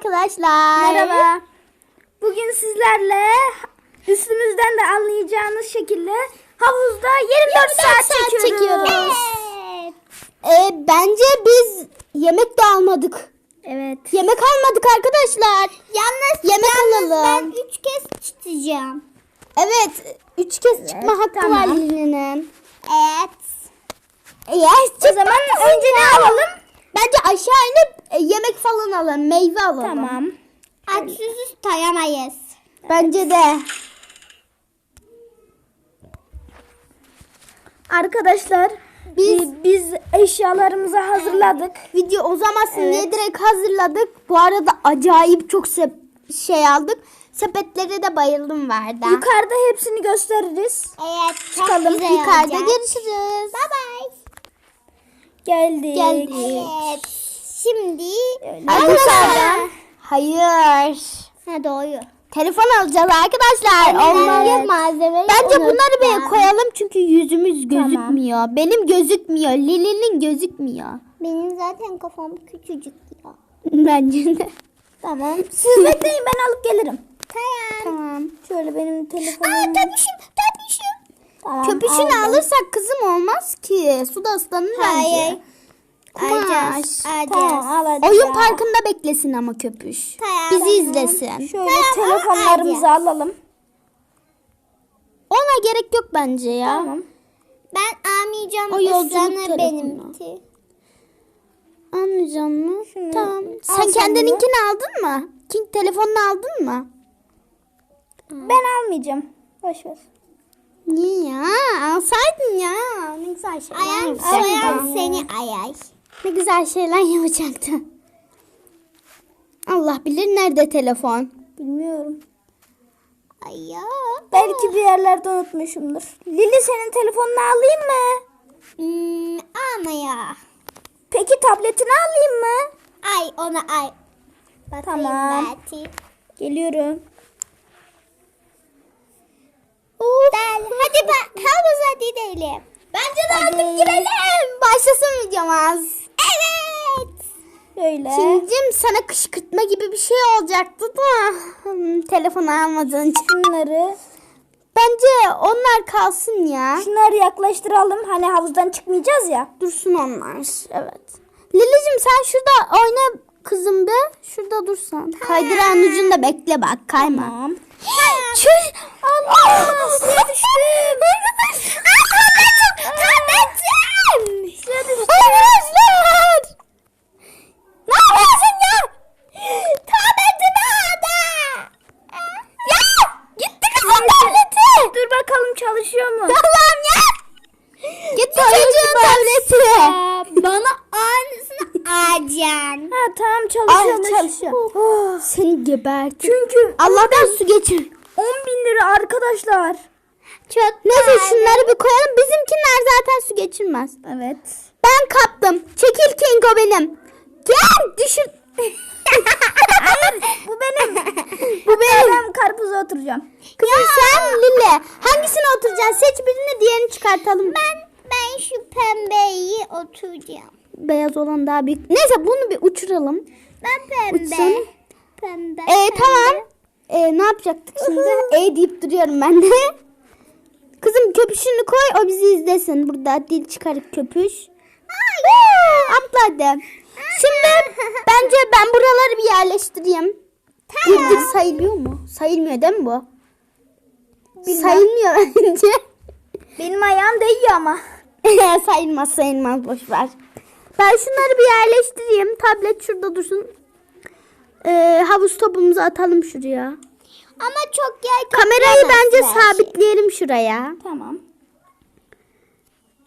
arkadaşlar. Merhaba. Bugün sizlerle üstümüzden de anlayacağınız şekilde havuzda 24, saat, çekiyoruz. Evet. Ee, bence biz yemek de almadık. Evet. Yemek almadık arkadaşlar. Yalnız yemek alalım. üç kez çıkacağım. Evet. Üç kez çıkma hakkı tamam. var Lili'nin. Evet. Eğer O zaman önce ne alalım? Bence aşağı inip e, yemek falan alalım. Meyve alalım. Tamam. Aç susuz tutayamayız. Bence de. Arkadaşlar biz biz eşyalarımızı hazırladık. Video uzamasın Evet. diye direkt hazırladık. Bu arada acayip çok sep- şey aldık. Sepetleri de bayıldım verdi. Yukarıda hepsini gösteririz. Evet. Çok Çıkalım. Yukarıda olacak. görüşürüz. Bye. Geldik. Geldik. Evet. Şimdi Arkadaşlar. Hayır. ha doğru. Telefon alacağız arkadaşlar. Onlar malzeme. Bence bunları bir koyalım çünkü yüzümüz gözükmüyor. Benim gözükmüyor. Lili'nin gözükmüyor. Benim zaten kafam küçücük ya. Bence de. Tamam. Siz bekleyin ben alıp gelirim. Tamam. Tamam. Şöyle benim telefonum. Aa töpüşüm töpüşüm. Tamam, Köpüşünü aldım. alırsak kızım olmaz ki. Suda ıslanır Hayır. bence. Kumaş. Alacağız. Tamam Alacağız. Oyun parkında beklesin ama köpüş. Tamam. Bizi izlesin. Şöyle telefonlarımızı alalım. Ona gerek yok bence ya. Tamam. Ben almayacağım. O yolculuk ıslanır telefonu. benimki. Anlayacağım mı? Şunu Tamam. Sen sen kendininkini aldın mı? King telefonunu aldın mı? Ben almayacağım. Boş ver. Niye ya? Alsaydın ya. Ne güzel şeyler Ayağım yapacaktın. ayağım seni ayay. Ne güzel şeyler yapacaktın. Allah bilir nerede telefon. Bilmiyorum. Aya. Belki bir yerlerde unutmuşumdur. Lili senin telefonunu alayım mı? Hmm, ama ya. Peki tabletini alayım mı? Ay ona ay. Bakayım Tamam. belki. Geliyorum. Del, hadi ben havuza gidelim. Bence de artık girelim. Başlasın videomuz. Evet. Böyle. Kincim sana kışkırtma gibi bir şey olacaktı da hmm, telefonu almadığın için. Şunları, Bence onlar kalsın ya. şunları yaklaştıralım. Hani havuzdan çıkmayacağız ya. Dursun onlar. Evet. Lilicim sen şurada oyna kızım be. Şurada dursan. Kaydıran ucunda bekle bak kayma. Tamam. Çüş. Allah! Düştüm. Tabletim. Tabletim. Arkadaşlar. Ne yapıyorsun ya? Tabletimi aldı. Ya gitti kızım tableti. Dur bakalım çalışıyor mu? Allah'ım ya. Gitti çocuğun tableti. Bana aynısını alacaksın. Ha tamam Ay, çalışıyor çalışıyor. Oh. Seni gebert. Çünkü Allah'tan su geçir. 10 bin lira arkadaşlar. Çok Neyse şunları bir koyalım. Bizimkiler zaten su geçirmez. Evet. Ben kaptım. Çekil Kingo benim. Gel düşür. Bu benim. Bu benim. Ben karpuza oturacağım. Kızım sen Lille. Hangisine oturacaksın? Seç birini diğerini çıkartalım. Ben ben şu pembeyi oturacağım. Beyaz olan daha büyük. Neyse bunu bir uçuralım. Ben pembe. Uçsun. Pembe. Ee, tamam. Ee, ne yapacaktık şimdi? E deyip duruyorum ben de. Kızım köpüşünü koy o bizi izlesin. Burada dil çıkarıp köpüş. Atla hadi. Şimdi bence ben buraları bir yerleştireyim. Girdik sayılıyor mu? Sayılmıyor değil mi bu? Sayılmıyor bence. Benim ayağım değiyor ama. sayılmaz sayılmaz boş ver. Ben şunları bir yerleştireyim. Tablet şurada dursun. Ee, havuz topumuzu atalım şuraya. Ama çok yer Kamerayı bence sabitleyelim şuraya. Tamam.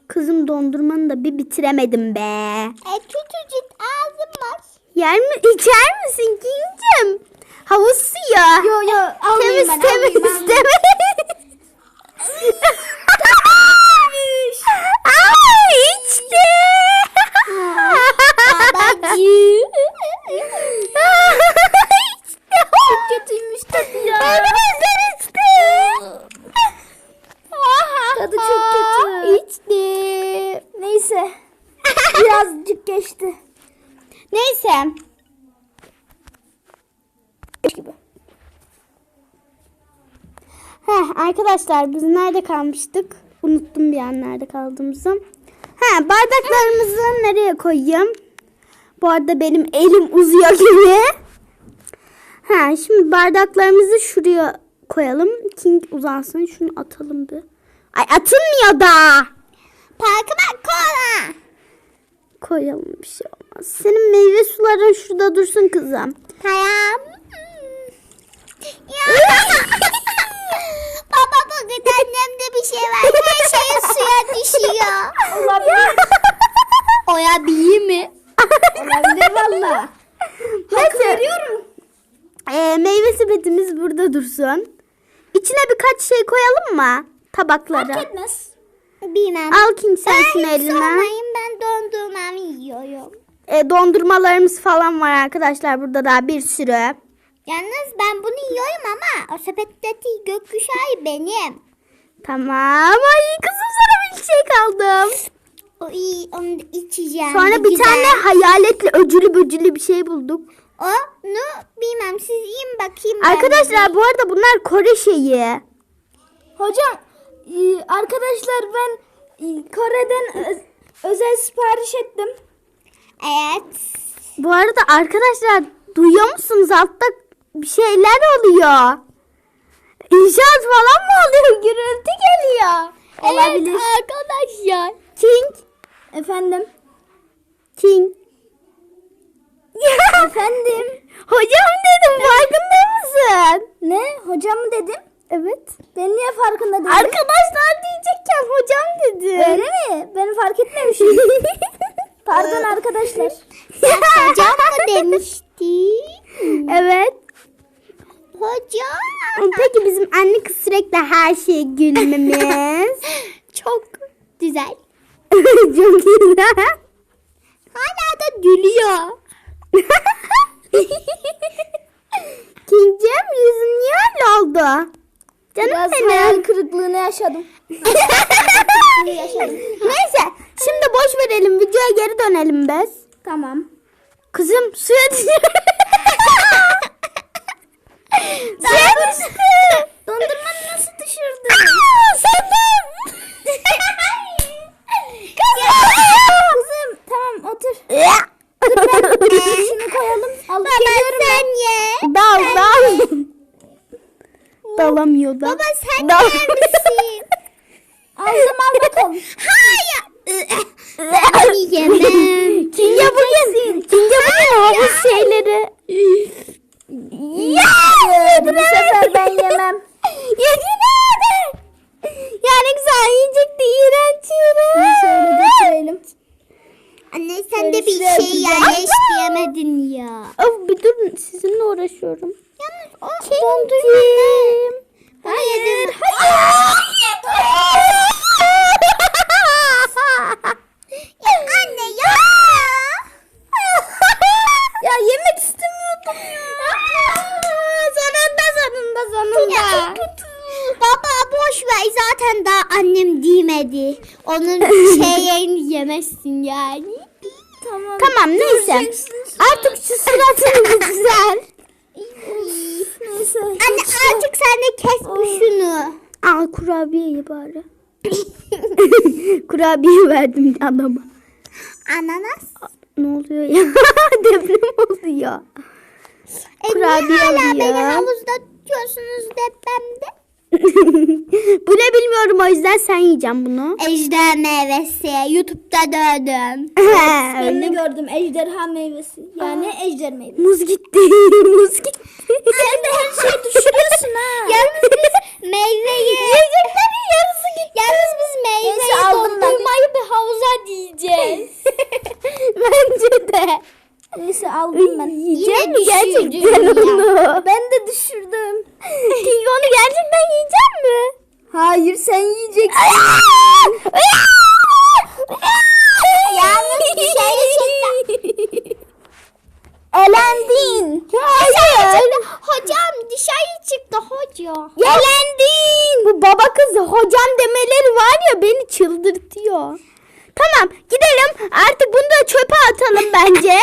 Kızım dondurmanı da bir bitiremedim be. E küçücük ağzım var. Yer mi? İçer misin Kincim? Havuz suyu. Yo yo Temiz ben temiz temiz. Ay içti. Babacığım. Çok kötüymüş tadı ya. Arkadaşlar içti. Tadı çok kötü. İçti. Neyse. Birazcık geçti. Neyse. Heh, arkadaşlar biz nerede kalmıştık? Unuttum bir an nerede kaldığımızı. Ha, bardaklarımızı nereye koyayım? Bu arada benim elim uzuyor gibi. Ha, şimdi bardaklarımızı şuraya koyalım. King uzansın. Şunu atalım bir. Ay atılmıyor da. Parkıma kola. Koyalım bir şey olmaz. Senin meyve suların şurada dursun kızım. Tamam. Ya. Baba bugün annemde bir şey var. Her şey suya düşüyor. Olabilir. Olabilir mi? Olabilir valla. Hak veriyorum. Ee, meyve sepetimiz burada dursun. İçine birkaç şey koyalım mı? Tabaklara. Fark etmez. Bilmem. Al King sen Ben eline. sormayın ben dondurmamı yiyorum. E, dondurmalarımız falan var arkadaşlar. Burada daha bir sürü. Yalnız ben bunu yiyorum ama o sepetteki gökkuşağı benim. Tamam. Ay kızım sana bir şey kaldım. O iyi onu da içeceğim. Sonra bir güzel. tane hayaletli öcülü böcülü bir şey bulduk. Onu bilmem siz yiyin bakayım. ben Arkadaşlar bu arada bunlar Kore şeyi. Hocam e, arkadaşlar ben e, Kore'den ö- özel sipariş ettim. Evet. Bu arada arkadaşlar duyuyor musunuz? Altta bir şeyler oluyor. İnşaat falan mı oluyor? Gürültü geliyor. Olabilir. arkadaşlar. King. Efendim. King. Efendim. Hocam dedim farkında mısın? Ne? Hocam mı dedim? Evet. Ben niye farkında değilim? Arkadaşlar diyecekken hocam dedi. Öyle mi? Ben fark etmemişim. Pardon arkadaşlar. Hocam mı demişti? evet. Hocam. Peki bizim anne kız sürekli her şeye gülmemiz. Çok güzel. Çok güzel. Hala da gülüyor. Kingcem yüzün niye öyle oldu? Canım Biraz benim. hayal kırıklığını yaşadım. Neyse şimdi boş verelim videoya geri dönelim biz. Tamam. Kızım suya düşüyor. suya düştü. Dondurmanı nasıl düşürdün? Aa, Sandım. Kızım tamam otur. Şunu koyalım. Alıp geliyorum ben. Sen ye. Dal dal. Dalamıyor da. Baba sen Dal. yer misin? Aldım al bakalım. Hayır. ben yiyemem. Kinge bugün, Kinge bugün havuz şeyleri. ya Bu ben yemem. Yedin Yani güzel yiyecekti iğrenç Şöyle iğrenç. götürelim. Anne sen de bir şuraya şey atacağım. yerleştiremedin ya. Of bir durun sizinle uğraşıyorum. Yalnız o Kingcim. Hayır. Ya annem demedi. Onun şeylerini yemezsin yani. Tamam. Tamam neyse. Artık şu suratını güzel. Neyse. Anne artık sen de kes bu şunu. Al kurabiyeyi bari. Kurabiye verdim adama. Ananas. Ne oluyor ya? Deprem oluyor. E Kurabiye niye hala beni havuzda tutuyorsunuz depremde? Bu ne bilmiyorum o yüzden sen yiyeceğim bunu. Ejder meyvesi. Youtube'da gördüm. Öyle. gördüm ejderha meyvesi. Yani ejder meyvesi. Muz gitti. Muz gitti. Sen de her şeyi düşürüyorsun ha. Yalnız biz meyveyi... Yiyeceklerin yarısı gitti. Yalnız biz meyveyi dondurmayı bir havuza diyeceğiz. Bence de. Neyse aldım ben. Yiyecek mi gerçekten onu? Ben de düşürdüm. King onu gerçekten yiyecek mi? Hayır sen yiyeceksin. Yalnız şey çıktı. Elendin. Hayır. Hocam dışarı çıktı hocam. Elendin. Bu baba kızı hocam demeleri var ya beni çıldırtıyor. Tamam gidelim artık bunu da çöpe atalım bence.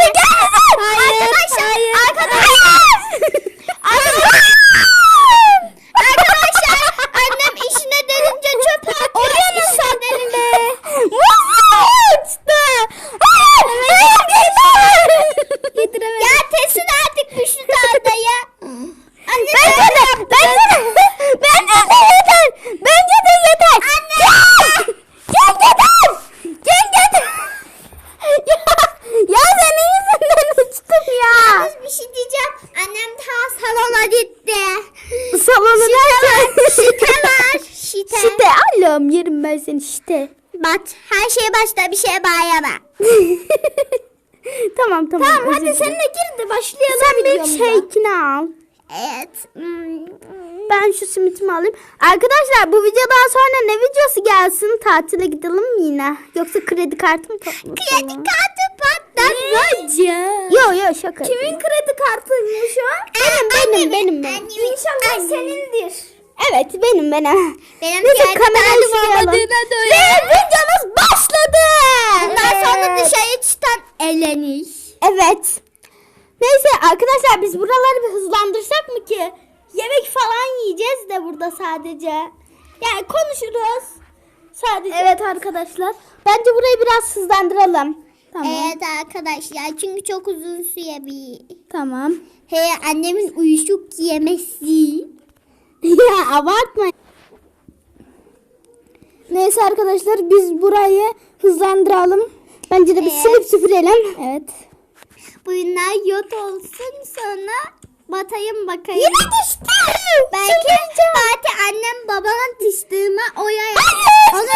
Ay, sen işte. Bak her şeye başta bir şeye bağlama. tamam tamam. Tamam hadi dilerim. seninle gir de başlayalım Sen bir videomuza. shake'ini al. Evet. Ben şu simitimi alayım. Arkadaşlar bu videodan sonra ne videosu gelsin? Tatile gidelim mi yine? Yoksa kredi kartı mı patlasın? Kredi kartı patlatmaca. Yo yo şaka. Kimin kredi kartıymış o? Benim benim benim benim. İnşallah senindir. Evet benim benim. Benim Neyse kamerayı göre- Ve videomuz başladı. Bundan sonra dışarı çıkan elenir. Evet. Neyse arkadaşlar biz buraları bir hızlandırsak mı ki? Yemek falan yiyeceğiz de burada sadece. Yani konuşuruz. Sadece. Evet arkadaşlar. Bence burayı biraz hızlandıralım. Tamam. Evet arkadaşlar çünkü çok uzun sürebilir. Tamam. He annemin uyuşuk yemesi. Ya abartma. Neyse arkadaşlar biz burayı hızlandıralım. Bence de bir Evet. silip süpürelim. Evet. Bunlar yot olsun sonra batayım bakayım. Yine düştü. Belki, belki annem babama düştüğüme oya Onu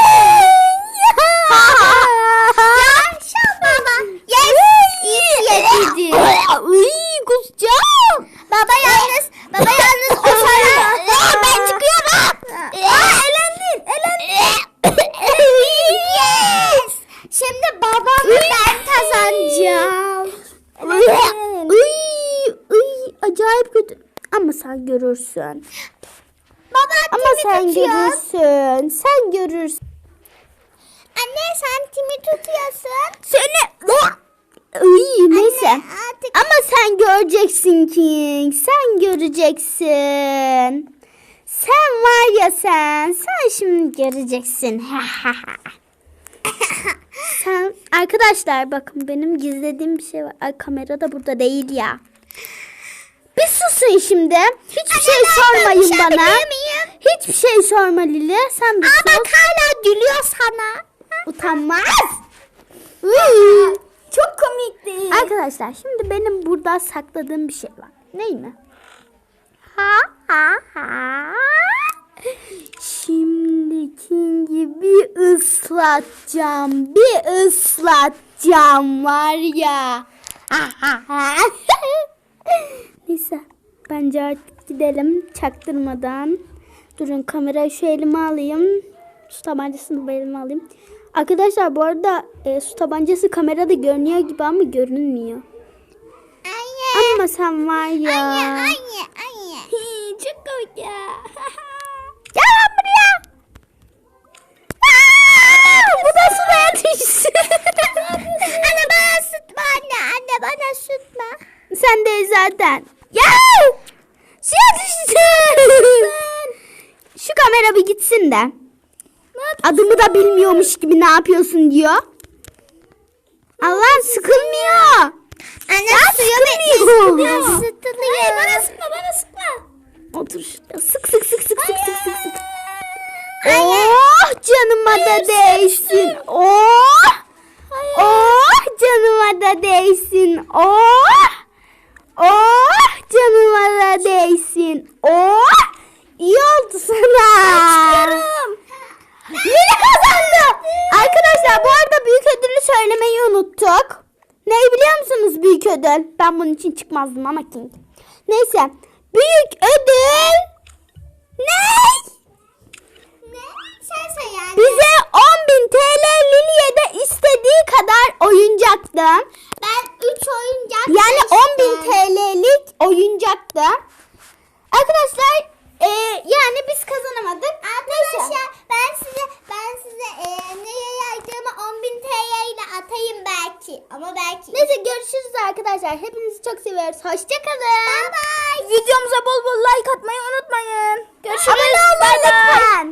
Yaşa baba. Yes. İyi ki yedin. Uy kusacağım. Baba yalnız, baba yalnız o sana. ben çıkıyorum. Aa, elendin, elendin. yes. Şimdi babam ve ben kazanacağım. Uy, uy, uy, acayip kötü. Ama sen görürsün. Baba Ama sen tutuyor? görürsün. Sen görürsün. Anne sen kimi tutuyorsun? Seni... Uy, neyse. artık- Ama sen göreceksin King. Sen göreceksin. Sen var ya sen. Sen şimdi göreceksin. sen arkadaşlar bakın benim gizlediğim bir şey var. Ay kamera da burada değil ya. Bir susun şimdi. Hiçbir şey sormayın bana. konuşabilir miyim? Hiçbir şey sorma Lili. Sen bir Aa sus. bak hala gülüyor sana. Utanmaz. Çok komikti. Arkadaşlar şimdi benim burada sakladığım bir şey var. Ney mi? Ha ha ha. Şimdi King'i bir ıslatacağım. Bir ıslatacağım var ya. Ha ha ha. Neyse bence artık gidelim çaktırmadan. Durun kamerayı şu elime alayım. Su tabancasını bu elime alayım. Arkadaşlar bu arada e, su tabancası kamerada görünüyor gibi ama görünmüyor. Anne. Ama sen var ya. Anne, anne, anne. Çok komik ya. Gel lan buraya. Aa, bu da suya düştü. anne bana sıtma anne, anne bana sıtma. Sen de zaten. Ya! Suya düştü. Şu kamera bir gitsin de. Adımı da bilmiyormuş gibi ne yapıyorsun diyor. Allah sıkılmıyor. Anne sıkılıyor. bir sıtılıyor. bana sıkma bana sıkma. Otur şurada. Sık sık sık sık sık sık sık sık. Oh canıma da değsin. Oh. Oh canıma da değsin. Oh. Oh canıma da değsin. Oh. İyi oldu sana. Yine kazandı. Arkadaşlar bu arada büyük ödülü söylemeyi unuttuk. Ne biliyor musunuz büyük ödül? Ben bunun için çıkmazdım ama King. Neyse. Büyük ödül ne? Ne? Sen say yani. Bize 10.000 TL Lili'ye de istediği kadar oyuncaktı. Ben 3 oyuncak Yani seçtim. 10.000 TL'lik oyuncaktı. Arkadaşlar e, yani biz kazanamadık. Arkadaşlar ben size ben size e, neye yaydığımı 10.000 TL ile atayım belki. Ama belki. Neyse görüşürüz arkadaşlar. Hepinizi çok seviyoruz. Hoşçakalın. Bye bye. Videomuza bol bol like atmayı unutmayın. Görüşürüz. Abone olmayı Bay bay. unutmayın.